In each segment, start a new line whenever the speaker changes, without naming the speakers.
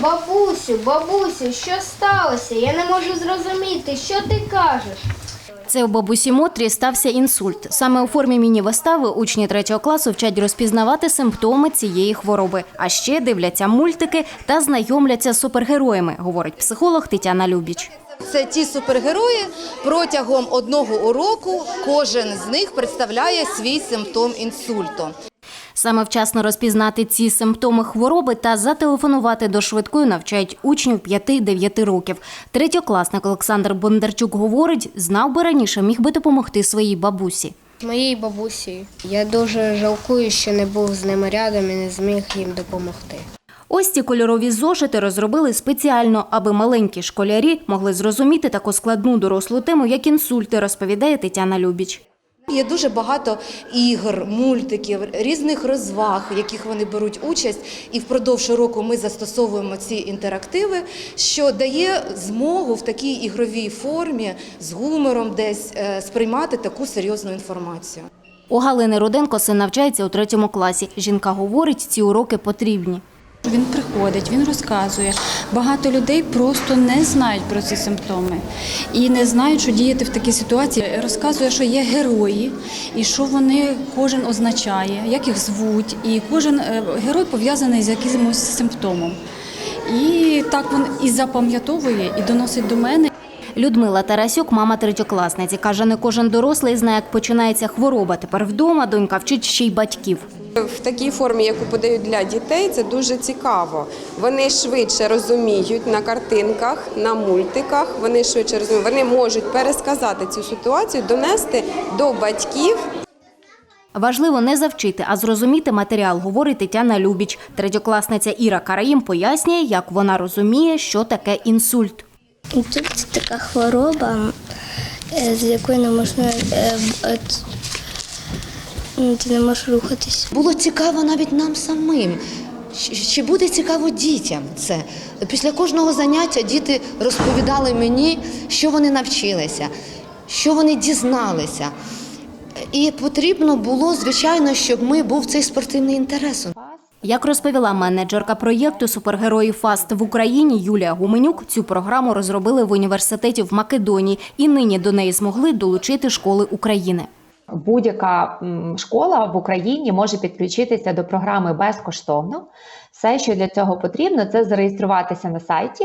Бабусю, бабусю, що сталося? Я не можу зрозуміти, що ти кажеш.
Це у бабусі Мотрі стався інсульт. Саме у формі міні-вистави учні третього класу вчать розпізнавати симптоми цієї хвороби. А ще дивляться мультики та знайомляться з супергероями, говорить психолог Тетяна Любіч.
Це ті супергерої. Протягом одного уроку кожен з них представляє свій симптом інсульту.
Саме вчасно розпізнати ці симптоми хвороби та зателефонувати до швидкої навчають учнів 5-9 років. Третьокласник Олександр Бондарчук говорить, знав би раніше, міг би допомогти своїй бабусі.
Моїй бабусі. Я дуже жалкую, що не був з ними рядом і не зміг їм допомогти.
Ось ці кольорові зошити розробили спеціально, аби маленькі школярі могли зрозуміти таку складну дорослу тему, як інсульти, розповідає Тетяна Любіч.
Є дуже багато ігор, мультиків, різних розваг, в яких вони беруть участь. І впродовж року ми застосовуємо ці інтерактиви, що дає змогу в такій ігровій формі з гумором десь е, сприймати таку серйозну інформацію.
У Галини Руденко син навчається у третьому класі. Жінка говорить, ці уроки потрібні.
Він приходить, він розказує. Багато людей просто не знають про ці симптоми і не знають, що діяти в такій ситуації. Розказує, що є герої, і що вони кожен означає, як їх звуть, і кожен е, герой пов'язаний з якимось симптомом. І так він і запам'ятовує, і доносить до мене.
Людмила Тарасюк, мама третьокласниці, каже, не кожен дорослий знає, як починається хвороба. Тепер вдома донька вчить ще й батьків.
В такій формі, яку подають для дітей, це дуже цікаво. Вони швидше розуміють на картинках, на мультиках. Вони швидше розуміють. Вони можуть пересказати цю ситуацію, донести до батьків.
Важливо не завчити, а зрозуміти матеріал, говорить Тетяна Любіч. Третьокласниця Іра Караїм пояснює, як вона розуміє, що таке інсульт.
Інсульт це така хвороба, е, з якою не можна е, ти не можеш рухатись.
Було цікаво навіть нам самим. Чи буде цікаво дітям це? Після кожного заняття діти розповідали мені, що вони навчилися, що вони дізналися. І потрібно було, звичайно, щоб ми був цей спортивний інтерес.
Як розповіла менеджерка проєкту Супергерої Фаст в Україні Юлія Гуменюк, цю програму розробили в університеті в Македонії і нині до неї змогли долучити школи України.
Будь-яка школа в Україні може підключитися до програми безкоштовно. Все, що для цього потрібно, це зареєструватися на сайті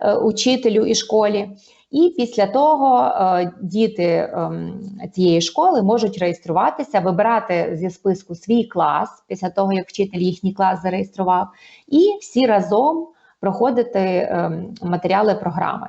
е, учителю і школі. І після того е, діти ем, цієї школи можуть реєструватися, вибирати зі списку свій клас після того, як вчитель їхній клас зареєстрував, і всі разом проходити ем, матеріали програми.